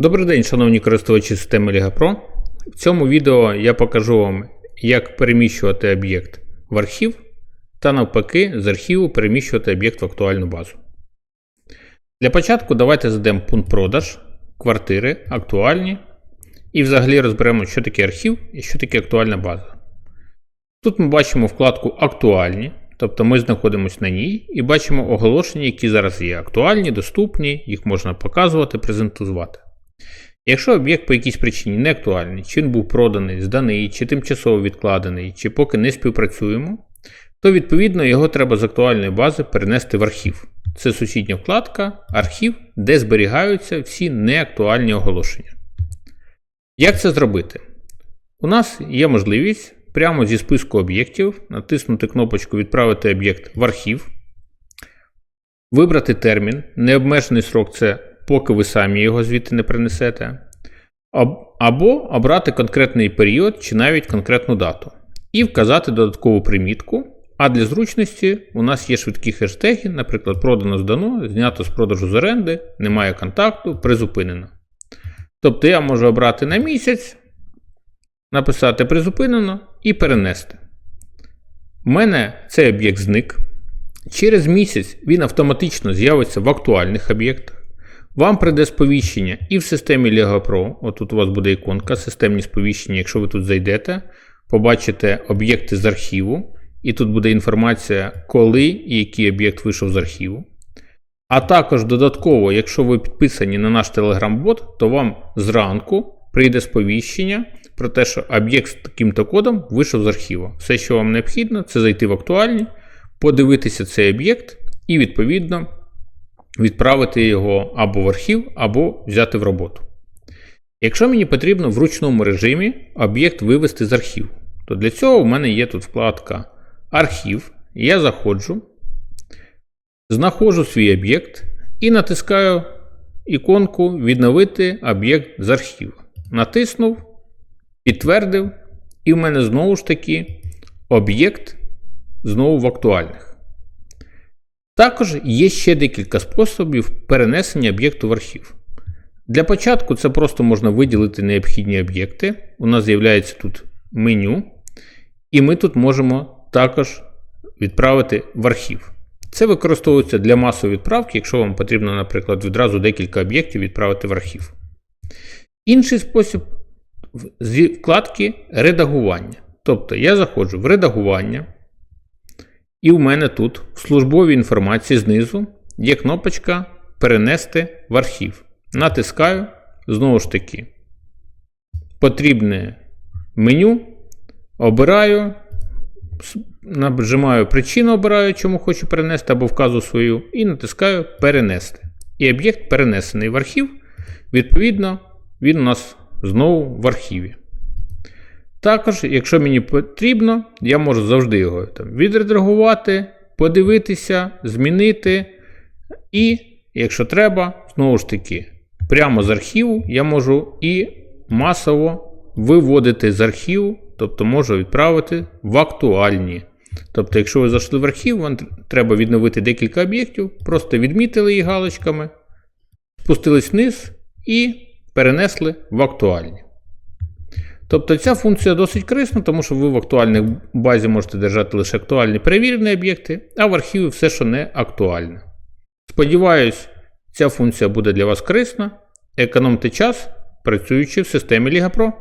Добрий день, шановні користувачі системи Liga Pro. В цьому відео я покажу вам, як переміщувати об'єкт в архів та навпаки з архіву переміщувати об'єкт в актуальну базу. Для початку давайте задемо пункт продаж, квартири, актуальні і взагалі розберемо, що таке архів і що таке актуальна база. Тут ми бачимо вкладку Актуальні, тобто ми знаходимося на ній і бачимо оголошення, які зараз є актуальні, доступні, їх можна показувати, презентувати. Якщо об'єкт по якійсь причині не актуальний, чи він був проданий, зданий, чи тимчасово відкладений, чи поки не співпрацюємо, то відповідно його треба з актуальної бази перенести в архів. Це сусідня вкладка Архів, де зберігаються всі неактуальні оголошення. Як це зробити? У нас є можливість прямо зі списку об'єктів натиснути кнопочку Відправити об'єкт в архів, вибрати термін, необмежений срок це поки ви самі його звідти не принесете, або обрати конкретний період чи навіть конкретну дату, і вказати додаткову примітку. А для зручності у нас є швидкі хештеги, наприклад, продано здано, знято з продажу з оренди, немає контакту, призупинено. Тобто я можу обрати на місяць, написати призупинено і перенести. У мене цей об'єкт зник. Через місяць він автоматично з'явиться в актуальних об'єктах. Вам прийде сповіщення і в системі Lego Pro. Отут у вас буде іконка, системні сповіщення. Якщо ви тут зайдете, побачите об'єкти з архіву, і тут буде інформація, коли і який об'єкт вийшов з архіву. А також додатково, якщо ви підписані на наш Telegram-бот, то вам зранку прийде сповіщення про те, що об'єкт з таким-то кодом вийшов з архіву. Все, що вам необхідно, це зайти в актуальні, подивитися цей об'єкт і, відповідно, відправити його або в архів, або взяти в роботу. Якщо мені потрібно в ручному режимі об'єкт вивести з архіву, то для цього в мене є тут вкладка Архів. Я заходжу, знаходжу свій об'єкт і натискаю іконку Відновити об'єкт з архіву. Натиснув, підтвердив, і в мене знову ж таки об'єкт знову в актуальних. Також є ще декілька способів перенесення об'єкту в архів. Для початку це просто можна виділити необхідні об'єкти. У нас з'являється тут меню, і ми тут можемо також відправити в архів. Це використовується для масової відправки, якщо вам потрібно, наприклад, відразу декілька об'єктів відправити в архів. Інший спосіб з вкладки редагування. Тобто я заходжу в редагування. І в мене тут в службовій інформації знизу є кнопочка Перенести в архів. Натискаю, знову ж таки, потрібне меню. Обираю, нажимаю причину, обираю, чому хочу перенести, або вказую свою, і натискаю Перенести. І об'єкт перенесений в архів. Відповідно, він у нас знову в архіві. Також, якщо мені потрібно, я можу завжди його там, відредагувати, подивитися, змінити. І, якщо треба, знову ж таки, прямо з архіву я можу і масово виводити з архіву, тобто можу відправити в актуальні. Тобто, якщо ви зайшли в архів, вам треба відновити декілька об'єктів, просто відмітили їх галочками, спустились вниз і перенесли в актуальні. Тобто ця функція досить корисна, тому що ви в актуальній базі можете держати лише актуальні перевірені об'єкти, а в архіві все, що не актуальне. Сподіваюсь, ця функція буде для вас корисна. Економте час, працюючи в системі Liga Pro.